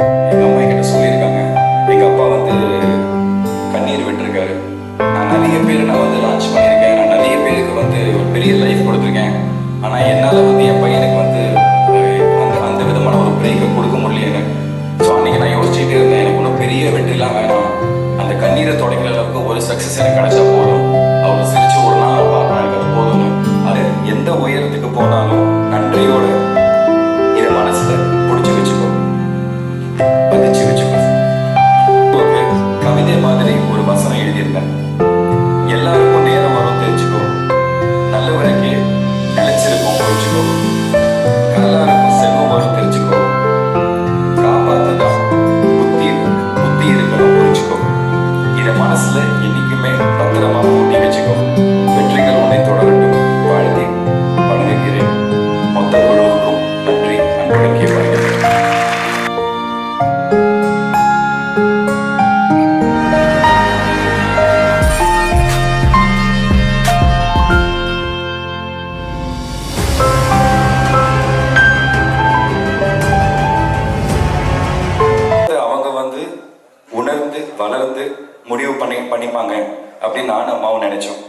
எங்கள் முடிவு பண்ணி பண்ணிப்பாங்க அப்படின்னு நானும் அம்மாவும் நினைச்சோம்.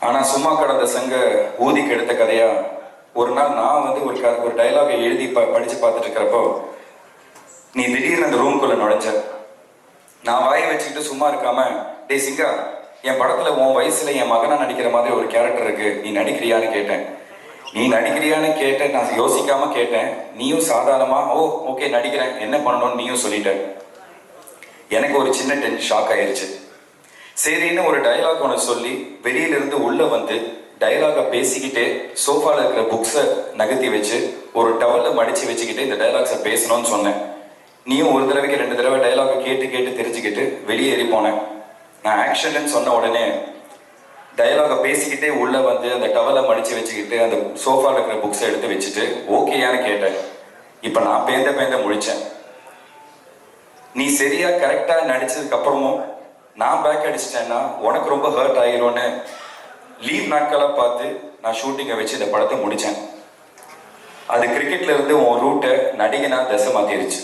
ஆனா சும்மா கடந்த சங்க ஊதிக்கு எடுத்த கதையா ஒரு நாள் நான் வந்து ஒரு க ஒரு டைலாகை எழுதி ப படிச்சு பார்த்துட்டு இருக்கிறப்போ நீ திடீர்னு அந்த ரூம்குள்ள நுழைஞ்ச நான் வாயை வச்சுக்கிட்டு சும்மா இருக்காம டே சிங்கா என் படத்துல உன் வயசுல என் மகனா நடிக்கிற மாதிரி ஒரு கேரக்டர் இருக்கு நீ நடிக்கிறியான்னு கேட்டேன். நீ நடிக்கிறியான்னு கேட்டேன். நான் யோசிக்காம கேட்டேன். நீயும் சாதாரணமா ஓ ஓகே நடிக்கிறேன். என்ன பண்ணணும்னு நீயும் சொல்லிட்ட? எனக்கு ஒரு சின்ன டென் ஷாக் ஆயிடுச்சு சரின்னு ஒரு டயலாக் ஒன்று சொல்லி வெளியிலிருந்து உள்ளே உள்ள வந்து டயலாக பேசிக்கிட்டே சோஃபாவில் இருக்கிற புக்ஸை நகர்த்தி வச்சு ஒரு டவலில் மடித்து வச்சுக்கிட்டு இந்த டயலாக்ஸை பேசணும்னு சொன்னேன். நீயும் ஒரு தடவைக்கு ரெண்டு தடவை டைலாகை கேட்டு கேட்டு தெரிஞ்சுக்கிட்டு வெளியேறி போனேன். நான் ஆக்ஷன்னு சொன்ன உடனே டயலாக பேசிக்கிட்டே உள்ள வந்து அந்த டவலை மடிச்சு வச்சுக்கிட்டு அந்த சோஃபால இருக்கிற புக்ஸை எடுத்து வச்சுட்டு ஓகேயான்னு கேட்டேன். இப்போ நான் பேந்த பேந்த முழிச்சேன். நீ சரியா கரெக்டா நடிச்சதுக்கு அப்புறமும் நான் பேக் அடிச்சிட்டேன்னா உனக்கு ரொம்ப ஹர்ட் ஆகிரும்னு லீவ் நாட்களா பார்த்து நான் ஷூட்டிங்கை வச்சு இந்த படத்தை முடிச்சேன். அது கிரிக்கெட்ல இருந்து உன் ரூட்டை நடிகனா தசை மாத்திருச்சு.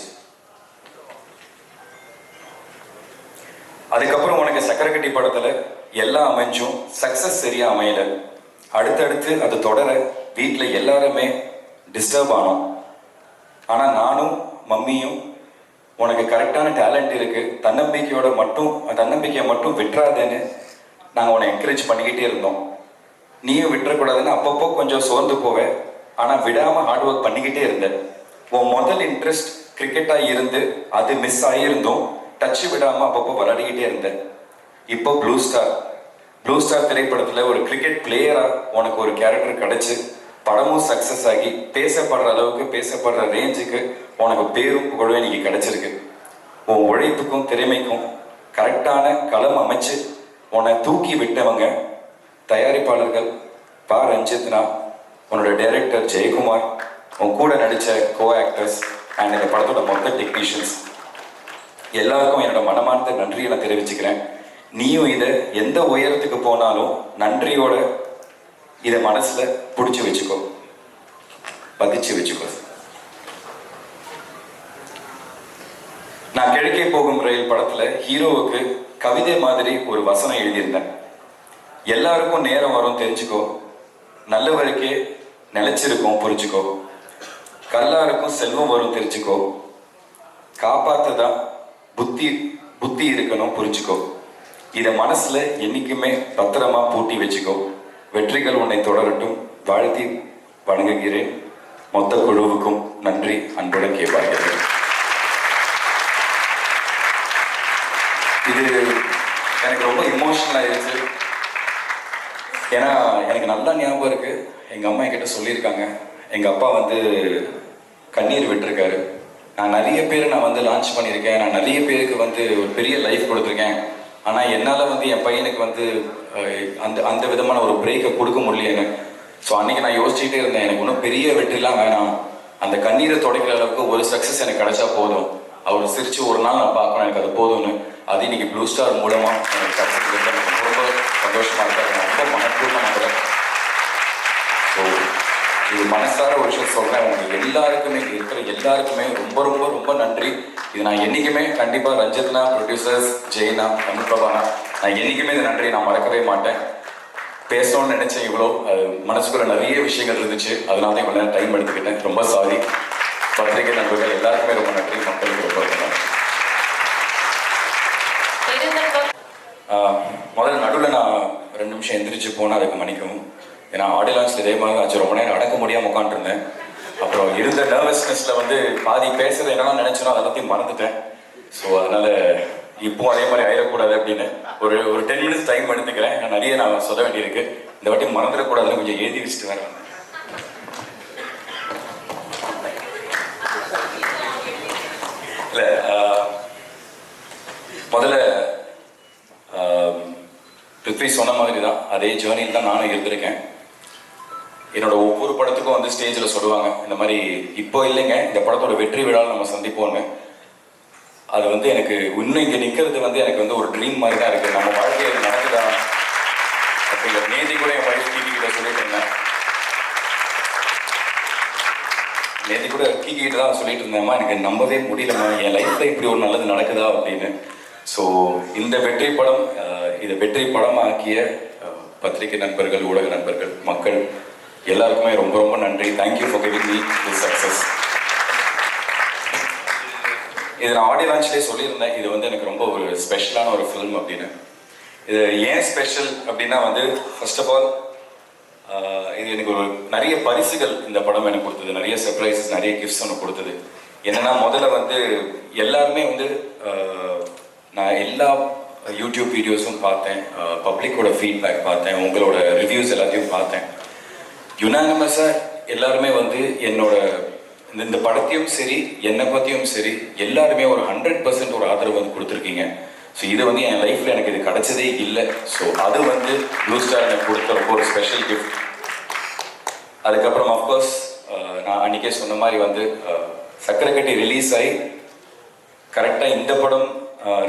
அதுக்கப்புறம் உனக்கு சக்கரக்கட்டி படத்துல எல்லாம் அமைஞ்சும் சக்ஸஸ் சரியா அமையல. அடுத்தடுத்து அது தொடர வீட்டில் எல்லாருமே டிஸ்டர்ப் ஆனோம். ஆனால் நானும் மம்மியும் உனக்கு கரெக்டான டேலண்ட் இருக்கு. தன்னம்பிக்கையோட மட்டும் தன்னம்பிக்கையை மட்டும் விட்டுறாதேன்னு நாங்கள் உன்னை என்கரேஜ் பண்ணிக்கிட்டே இருந்தோம். நீயும் விட்டுறக்கூடாதுன்னு அப்பப்போ கொஞ்சம் சோர்ந்து போவேன் ஆனால் விடாமல் ஹார்ட் ஒர்க் பண்ணிக்கிட்டே இருந்தேன் உன் முதல் இன்ட்ரெஸ்ட் கிரிக்கெட்டாக இருந்து அது மிஸ் ஆகியிருந்தும் டச்சு விடாமல் அப்பப்போ விளையாடிக்கிட்டே இருந்தேன் இப்போ ப்ளூ ஸ்டார் ப்ளூ ஸ்டார் திரைப்படத்தில் ஒரு கிரிக்கெட் பிளேயராக உனக்கு ஒரு கேரக்டர் கிடைச்சி படமும் சக்ஸஸ் ஆகி பேசப்படுற அளவுக்கு பேசப்படுற ரேஞ்சுக்கு உனக்கு பேரும் புகழும் இன்னைக்கு கிடைச்சிருக்கு. உன் உழைப்புக்கும் திறமைக்கும் கரெக்டான களம் அமைச்சு உன்னை தூக்கி விட்டவங்க தயாரிப்பாளர்கள் பா. ரஞ்சித்னா உன்னோட டைரக்டர் ஜெயக்குமார் உன் கூட நடித்த கோ ஆக்டர்ஸ் அண்ட் இந்த படத்தோட மொத்த டெக்னீஷியன்ஸ் எல்லாருக்கும் என்னோட மனமார்ந்த நன்றியை நான் தெரிவிச்சுக்கிறேன். நீயும் இதை எந்த உயரத்துக்கு போனாலும் நன்றியோட இதை மனசில் பிடிச்சி வச்சுக்கோ. பதிச்சு வச்சுக்கோ. நான் கிழக்கே போகும் ரயில் படத்துல ஹீரோவுக்கு கவிதை மாதிரி ஒரு வசனம் எழுதியிருந்தேன். எல்லாருக்கும் நேரம் வரும் தெரிஞ்சுக்கோ. நல்லவருக்கே நிலைச்சிருக்கும் புரிஞ்சுக்கோ. கல்லாருக்கும் செல்வம் வரும் தெரிஞ்சுக்கோ. காப்பாத்ததான் புத்தி புத்தி இருக்கணும் புரிஞ்சுக்கோ. இதை மனசுல என்னைக்குமே பத்திரமா பூட்டி வச்சுக்கோ. வெற்றிகள் உன்னை தொடரட்டும். வாழ்த்தி வணங்குகிறேன். மொத்த குழுவுக்கும் நன்றி. அன்புடன் கேட்பார்கள் இது எனக்கு ரொம்ப இமோஷனல் ஆயிடுச்சு. ஏன்னா எனக்கு நல்லா ஞாபகம் இருக்கு. எங்க அம்மா என்கிட்ட சொல்லியிருக்காங்க. எங்க அப்பா வந்து கண்ணீர் விட்டிருக்காரு. நான் நிறைய பேர் நான் வந்து லான்ச் பண்ணியிருக்கேன். நான் நிறைய பேருக்கு வந்து ஒரு பெரிய லைஃப் கொடுத்துருக்கேன். ஆனால் என்னால் வந்து என் பையனுக்கு வந்து அந்த அந்த விதமான ஒரு பிரேக்கை கொடுக்க முடியலன்னு ஸோ அன்னைக்கு நான் யோசிச்சுட்டே இருந்தேன் எனக்கு ஒன்றும் பெரிய வெற்றிலாம் வேணாம். அந்த கண்ணீரை துடைக்கிற அளவுக்கு ஒரு சக்ஸஸ் எனக்கு கிடைச்சா போதும். அவர் சிரிச்சு ஒரு நாள் நான் பார்க்கணும் எனக்கு அது போதும்னு. அது இன்னைக்கு ப்ளூ ஸ்டார் மூலமாக எனக்கு ரொம்ப சந்தோஷமாக இருக்காரு நான் ரொம்ப மனப்பூர்வமாக இது மனசார ஒரு விஷயம் சொல்றேன். உங்க எல்லாருக்குமே இங்க இருக்கிற எல்லாருக்குமே ரொம்ப ரொம்ப ரொம்ப நன்றி. இது நான் என்னைக்குமே கண்டிப்பா ரஞ்சித்னா ப்ரொடியூசர்ஸ் ஜெயினா தமிழ் பிரபானா நான் என்னைக்குமே இந்த நன்றியை நான் மறக்கவே மாட்டேன். பேசணும்னு நினைச்சேன் இவ்வளோ மனசுக்குள்ள நிறைய விஷயங்கள் இருந்துச்சு. அதனால தான் இவ்வளோ டைம் எடுத்துக்கிட்டேன். ரொம்ப சாரி பத்திரிகை நண்பர்கள் எல்லாருக்குமே ரொம்ப நன்றி. மக்களுக்கு ரொம்ப ரொம்ப நன்றி. முதல்ல நடுவில் நான் ரெண்டு நிமிஷம் எந்திரிச்சு போனால் அதுக்கு மன்னிக்கவும். ஏன்னா ஆடியோ இதே மாதிரி ஆச்சு ரொம்ப நேரம் அடக்க முடியாமல் உட்காந்துருந்தேன் அப்புறம் இருந்த நர்வஸ்னஸில் வந்து பாதி பேசுறது என்னெல்லாம் நினச்சனோ அதை எல்லாத்தையும் மறந்துட்டேன். ஸோ அதனால இப்போ அதே மாதிரி ஆயிடக்கூடாது அப்படின்னு ஒரு ஒரு டென் மினிட்ஸ் டைம் எடுத்துக்கிறேன். நிறைய நான் சொல்ல வேண்டியிருக்கு. இந்த வாட்டி மறந்துடக்கூடாதுன்னு கொஞ்சம் எழுதி வச்சுட்டு வரேன் இல்லை முதல்ல ஆஹ், பிருத்வி சொன்ன மாதிரி தான் அதே ஜேர்னியில் தான் நானும் இருந்திருக்கேன். என்னோட ஒவ்வொரு படத்துக்கும் வந்து ஸ்டேஜில் சொல்லுவாங்க இந்த மாதிரி இப்போ இல்லைங்க இந்த படத்தோட வெற்றி விழாவில் நம்ம சந்திப்போம்னு. அது வந்து எனக்கு இன்னும் இங்கே நிற்கிறது வந்து எனக்கு வந்து ஒரு ட்ரீம் மாதிரி தான் இருக்குது நம்ம வாழ்க்கையில் நடக்குதா? அப்படிங்கிற நேதி கூட என் வயசு கீகி கிட்ட சொல்லிட்டு இருந்தேன். நேதி கூட கீக்கிட்டு தான் சொல்லிட்டு இருந்தேம்மா எனக்கு நம்பவே முடியலம்மா என் லைஃப்பில் இப்படி ஒரு நல்லது நடக்குதா? அப்படின்னு. ஸோ இந்த வெற்றி படம் இதை வெற்றி படமாக்கிய பத்திரிகை நண்பர்கள் ஊடக நண்பர்கள் மக்கள் எல்லாருக்குமே ரொம்ப ரொம்ப நன்றி. Thank you for giving me this success இது நான் ஆடியோ லான்ச்லேயே சொல்லியிருந்தேன். இது வந்து எனக்கு ரொம்ப ஒரு ஸ்பெஷலான ஒரு ஃபிலிம் அப்படின்னு. இது ஏன் ஸ்பெஷல் அப்படின்னா வந்து ஃபர்ஸ்ட் ஆஃப் ஆல் இது எனக்கு ஒரு நிறைய பரிசுகள் இந்த படம் எனக்கு கொடுத்தது. நிறைய சர்ப்ரைசஸ் நிறைய கிஃப்ட்ஸ் எனக்கு கொடுத்தது. என்னன்னா முதல்ல வந்து எல்லாருமே வந்து நான் எல்லா யூடியூப் வீடியோஸும் பார்த்தேன். பப்ளிக்கோட ஃபீட்பேக் பார்த்தேன். உங்களோட ரிவ்யூஸ் எல்லாத்தையும் பார்த்தேன். யுனானிமஸாக எல்லாருமே வந்து என்னோட இந்த- இந்த படத்தையும் சரி என்னை பற்றியும் சரி எல்லாருமே ஒரு ஹண்ட்ரட் பர்சன்ட் ஒரு ஆதரவு வந்து கொடுத்துருக்கீங்க. ஸோ இது வந்து என் லைஃப்பில் எனக்கு இது கிடைச்சதே இல்லை. ஸோ அது வந்து ப்ளூ ஸ்டார் எனக்கு கொடுத்த ரொம்ப ஒரு ஸ்பெஷல் கிஃப்ட் அதுக்கப்புறம் அஃப்கோர்ஸ் நான் அன்றைக்கே சொன்ன மாதிரி வந்து சக்கரை கட்டி ரிலீஸ் ஆகி கரெக்டாக இந்த படம்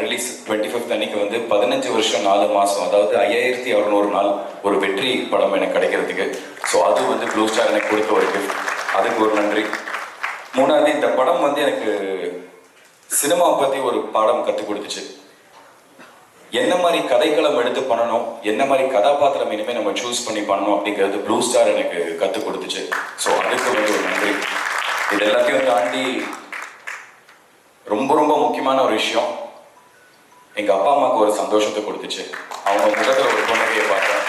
ரிலீஸ் டுவெண்ட்டி ஃபிஃப்த் அன்னைக்கு வந்து பதினஞ்சு வருஷம் நாலு மாதம் அதாவது ஐயாயிரத்தி அறுநூறு நாள் ஒரு வெற்றி படம் எனக்கு கிடைக்கிறதுக்கு. ஸோ அது வந்து ப்ளூ ஸ்டார் எனக்கு கொடுத்த ஒரு கிஃப்ட் அதுக்கு ஒரு நன்றி. மூணாவது இந்த படம் வந்து எனக்கு சினிமாவை பற்றி ஒரு பாடம் கற்றுக் கொடுத்துச்சு. என்ன மாதிரி கதைக்களம் எடுத்து பண்ணணும் என்ன மாதிரி கதாபாத்திரம் இனிமேல் நம்ம சூஸ் பண்ணி பண்ணணும் அப்படிங்கிறது ப்ளூ ஸ்டார் எனக்கு கற்றுக் கொடுத்துச்சு. ஸோ அதுக்கு வந்து ஒரு நன்றி. இது எல்லாத்தையும் தாண்டி ரொம்ப ரொம்ப முக்கியமான ஒரு விஷயம். எங்க அப்பா அம்மாவுக்கு ஒரு சந்தோஷத்தை கொடுத்துச்சு. அவங்க முகத்துல ஒரு புன்னகையை பார்த்தேன்.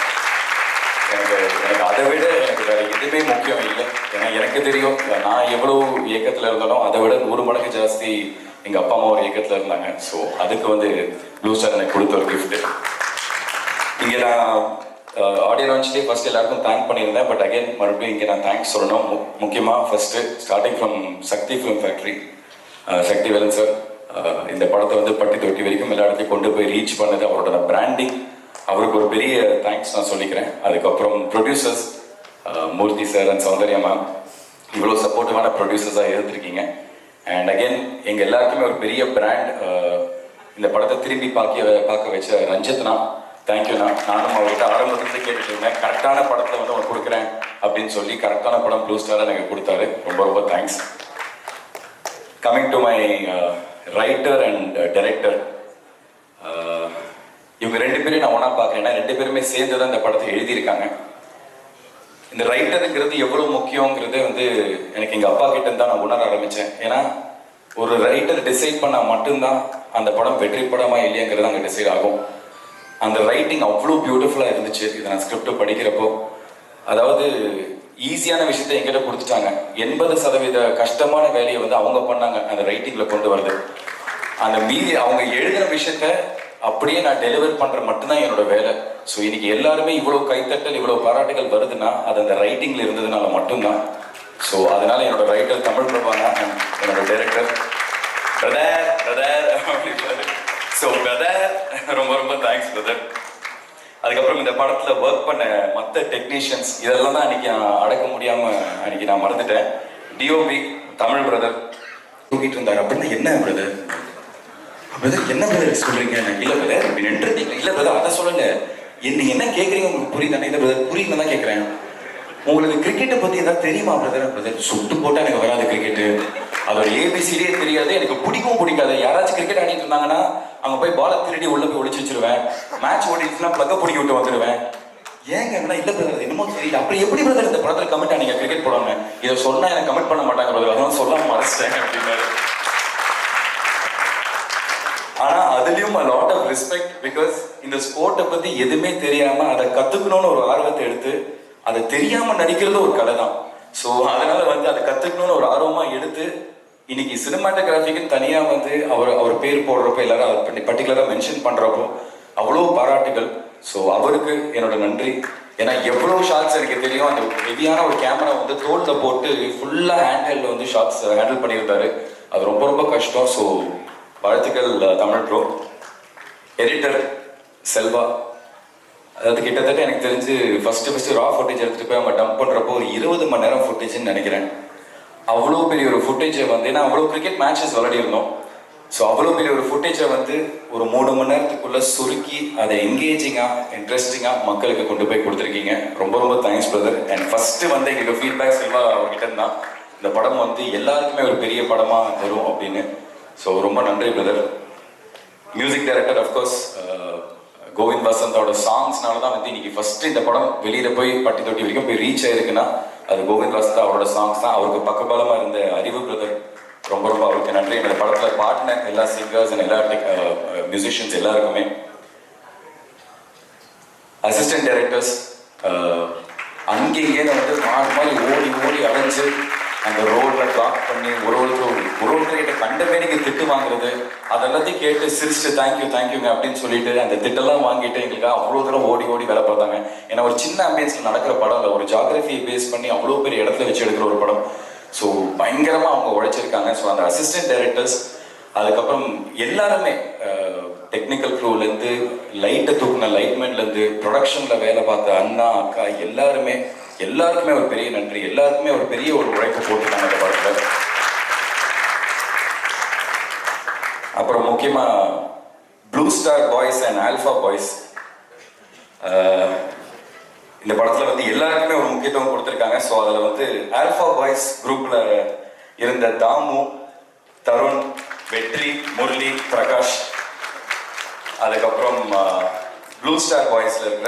எனக்கு எனக்கு அதை விட எனக்கு வேற எதுவுமே முக்கியம் இல்லை. ஏன்னா எனக்கு தெரியும் நான் எவ்வளவு இயக்கத்துல இருந்தாலும் அதை விட நூறு மடங்கு ஜாஸ்தி எங்க அப்பா அம்மா ஒரு இயக்கத்துல இருந்தாங்க. ஸோ அதுக்கு வந்து ப்ளூ ஸ்டார் எனக்கு கொடுத்த ஒரு கிஃப்ட்டு இங்க நான் ஆடியோ லான்ச்லேயே ஃபர்ஸ்ட் எல்லாருக்கும் தேங்க் பண்ணியிருந்தேன். பட் அகைன் மறுபடியும் இங்கே நான் தேங்க்ஸ் சொல்லணும். முக்கியமாக முக்கியமா first starting from Sakthi film factory Sakthi Velan sir இந்த படத்தை வந்து பட்டி தொட்டி வரைக்கும் எல்லா இடத்தையும் கொண்டு போய் ரீச் பண்ணது அவரோட பிராண்டிங் அவருக்கு ஒரு பெரிய தேங்க்ஸ் நான் சொல்லிக்கிறேன். அதுக்கப்புறம் producers Murthy sir and Soundarya ma'am இவ்வளோ சப்போர்ட்டிவான ப்ரொடியூசர்ஸாக இருந்திருக்கீங்க. அண்ட் அகெயின் எங்கள் எல்லாருக்குமே ஒரு பெரிய பிராண்ட் இந்த படத்தை திரும்பி பார்க்க பார்க்க வச்ச ரஞ்சித்னா தேங்க்யூண்ணா நானும் அவர்கிட்ட ஆரம்பத்துலேருந்து கேட்டுட்டு கரெக்டான படத்தை வந்து அவன் கொடுக்குறேன் அப்படின்னு சொல்லி கரெக்டான படம் ப்ளூ ஸ்டாராக எனக்கு கொடுத்தாரு. ரொம்ப ரொம்ப thanks coming to my writer and director இவங்க ரெண்டு பேரையும் நான் ஒன்றா பார்க்குறேன். ரெண்டு பேருமே சேர்ந்து தான் இந்த படத்தை எழுதியிருக்காங்க. இந்த ரைட்டருங்கிறது எவ்வளோ முக்கியங்கிறது வந்து எனக்கு எங்கள் அப்பா கிட்ட தான் நான் உணர ஆரம்பித்தேன் ஏன்னா ஒரு ரைட்டர் டிசைட் பண்ணால் மட்டும்தான் அந்த படம் வெற்றி படமா இல்லையாங்கிறது அங்கே டிசைட் ஆகும். அந்த ரைட்டிங் அவ்வளோ பியூட்டிஃபுல்லாக இருந்துச்சு. இதை நான் ஸ்கிரிப்ட் படிக்கிறப்போ. அதாவது ஈஸியான விஷயத்த எங்கிட்ட கொடுத்துட்டாங்க. எண்பது சதவீத கஷ்டமான வேலையை வந்து அவங்க பண்ணாங்க. அந்த ரைட்டிங்கில் கொண்டு வரது அந்த மீதி அவங்க எழுதின விஷயத்த அப்படியே நான் டெலிவர் பண்ற மட்டும்தான் என்னோட வேலை. ஸோ இன்னைக்கு எல்லாருமே இவ்வளவு கைத்தட்டல் இவ்வளவு பாராட்டுகள் வருதுன்னா அது அந்த ரைட்டிங்ல இருந்ததுனால மட்டும்தான். ஸோ அதனால என்னோட ரைட்டர் தமிழ் பிரபாங்க என்னோட director brother brother so brother ரொம்ப ரொம்ப தேங்க்ஸ் பிரதர் அதுக்கப்புறம் இந்த படத்துல ஒர்க் பண்ண மற்ற டெக்னீஷியன்ஸ் இதெல்லாம் தான் அன்னைக்கு நான் அடக்க முடியாம அன்னைக்கு நான் மறந்துட்டேன். டிஓபி தமிழ் பிரதர் தூக்கிட்டு இருந்தார். அப்படின்னா என்ன பிரதர் பிரதர் என்ன பிரதர் சொல்றீங்க? இல்லை இல்ல பிரதர் இப்படி நின்றுட்டீங்க இல்ல பிரதர் அதை சொல்லுங்க என்ன என்ன கேக்குறீங்க? உங்களுக்கு புரியுதானே இல்ல பிரதர் புரியுதுன்னு தான் கேக்குறேன். உங்களுக்கு கிரிக்கெட்டை பத்தி ஏதாவது தெரியுமா பிரதர் பிரதர் சுட்டு போட்டா எனக்கு வராது கிரிக்கெட்டு அதோட ஏபிசிடியே தெரியாது. எனக்கு பிடிக்கவும் பிடிக்காது யாராச்சும் கிரிக்கெட் ஆடிட்டு இருந்தாங்கன்னா அங்க போய் பாலை திருடி உள்ள போய் ஒழிச்சு வச்சிருவேன். மேட்ச் ஓடிட்டுனா பிளக்க பிடிக்க விட்டு வந்துடுவேன் ஏங்க என்ன இல்ல பிரதர் என்னமோ தெரியல. அப்படி எப்படி பிரதர் இந்த படத்துல கமெண்ட் ஆனீங்க? கிரிக்கெட் போடாம. இதை சொன்னா எனக்கு கமெண்ட் பண்ண மாட்டாங்க பிரதர் அதான் சொல்லாம மறைச்சிட்டேன் அப்படின்னாரு. ஆனா அதுலயும் லாட் ஆஃப் ரெஸ்பெக்ட் பிகாஸ் இந்த ஸ்போர்ட்டை பத்தி எதுவுமே தெரியாம அதை கத்துக்கணும்னு ஒரு ஆர்வத்தை எடுத்து அதை தெரியாம நடிக்கிறது ஒரு கலை தான் ஸோ அதனால வந்து அதை கத்துக்கணும்னு ஒரு ஆர்வமா எடுத்து இன்னைக்கு சினிமாட்டோகிராஃபிக்குன்னு தனியாக வந்து அவர் அவர் பேர் போடுறப்போ எல்லாரும் அவர் பண்ணி பர்டிகுலராக மென்ஷன் பண்ணுறப்போ அவ்வளோ பாராட்டுகள். ஸோ அவருக்கு என்னோட நன்றி. ஏன்னா எவ்வளோ ஷார்ட்ஸ் எனக்கு தெரியும். அந்த ஹெவியான ஒரு கேமரா வந்து தோலில் போட்டு ஃபுல்லாக ஹேண்டில் வந்து ஷார்ட்ஸ் ஹேண்டில் பண்ணியிருந்தாரு. அது ரொம்ப ரொம்ப கஷ்டம். ஸோ வாழ்த்துக்கள் தமிழ் ப்ரோ எடிட்டர் செல்வா. அதாவது கிட்டத்தட்ட எனக்கு தெரிஞ்சு ஃபஸ்ட்டு ஃபஸ்ட்டு ரா ஃபுட்டேஜ் எடுத்துகிட்டு போய் அவங்க டம்ப் பண்ணுறப்போ ஒரு இருபது மணி நேரம் ஃபுட்டேஜ்னு நினைக்கிறேன். அவ்வளோ பெரிய ஒரு ஃபுட்டேஜை வந்து ஏன்னா அவ்வளோ கிரிக்கெட் மேட்சஸ் விளையாடிருந்தோம் ஸோ அவ்வளோ பெரிய ஒரு ஃபுட்டேஜை வந்து ஒரு மூணு மணி நேரத்துக்குள்ள சுருக்கி அதை என்கேஜிங்காக இன்ட்ரெஸ்டிங்காக மக்களுக்கு கொண்டு போய் கொடுத்துருக்கீங்க. ரொம்ப ரொம்ப தேங்க்ஸ் பிரதர் அண்ட் ஃபர்ஸ்ட் வந்து எங்களுக்கு ஃபீட்பேக் செல்வா அவர்கிட்ட தான். இந்த படம் வந்து எல்லாருக்குமே ஒரு பெரிய படமாக வரும் அப்படின்னு. ஸோ ரொம்ப நன்றி brother music director of course Govind வசந்தோட சாங்ஸ்னால தான் வந்து இன்னைக்கு ஃபர்ஸ்ட் இந்த படம் வெளியில போய் பட்டி தொட்டி வரைக்கும் போய் ரீச் ஆயிருக்குன்னா அது கோவிந்த் வசந்த் அவரோட சாங்ஸ் தான். அவருக்கு பக்கபலமா இருந்த அறிவு பிரதர் ரொம்ப ரொம்ப அவருக்கு நன்றி. என்னோட படத்துல பாடின எல்லா சிங்கர்ஸ் அண்ட் எல்லா மியூசிஷியன்ஸ் uh, uh, எல்லாருக்குமே. அசிஸ்டன்ட் டைரக்டர்ஸ் அங்கேயே வந்து மாறி மாறி ஓடி ஓடி அடைஞ்சு அந்த ரோட்ல ட்ராப் பண்ணி ஒரு ஒருத்தர் ஒரு ஒருத்தர்கிட்ட கண்டமே நீங்க திட்டு வாங்குறது அதெல்லாத்தையும் கேட்டு சிரிச்சு தேங்க்யூ தேங்க்யூங்க அப்படின்னு சொல்லிட்டு அந்த திட்டெல்லாம் வாங்கிட்டு எங்களுக்கு அவ்வளோ தூரம் ஓடி ஓடி வேலை பார்த்தாங்க. ஏன்னா ஒரு சின்ன அம்பியன்ஸ்ல நடக்கிற படம் இல்லை ஒரு ஜாகிரபியை பேஸ் பண்ணி அவ்வளோ பெரிய இடத்துல வச்சு எடுக்கிற ஒரு படம். ஸோ பயங்கரமா அவங்க உழைச்சிருக்காங்க. ஸோ அந்த அசிஸ்டன்ட் டைரக்டர்ஸ் அதுக்கப்புறம் எல்லாருமே டெக்னிக்கல் க்ரூலேருந்து லைட்டை தூக்குன லைட்மேன்லேருந்து ப்ரொடக்ஷனில் வேலை பார்த்த அண்ணா அக்கா எல்லாருமே எல்லாருக்குமே ஒரு பெரிய நன்றி. எல்லாருக்குமே ஒரு பெரிய ஒரு உழைப்பு போட்டுருக்காங்க இந்த படத்தில். அப்புறம் முக்கியமாக blue star boys and alpha boys இந்த படத்தில் வந்து எல்லாருக்குமே ஒரு முக்கியத்துவம் கொடுத்துருக்காங்க. ஸோ அதில் வந்து ஆல்ஃபா பாய்ஸ் குரூப்பில் இருந்த தாமு தருண் வெற்றி முரளி பிரகாஷ். அதுக்கப்புறம் ப்ளூ ஸ்டார் பாய்ஸில் இருக்கிற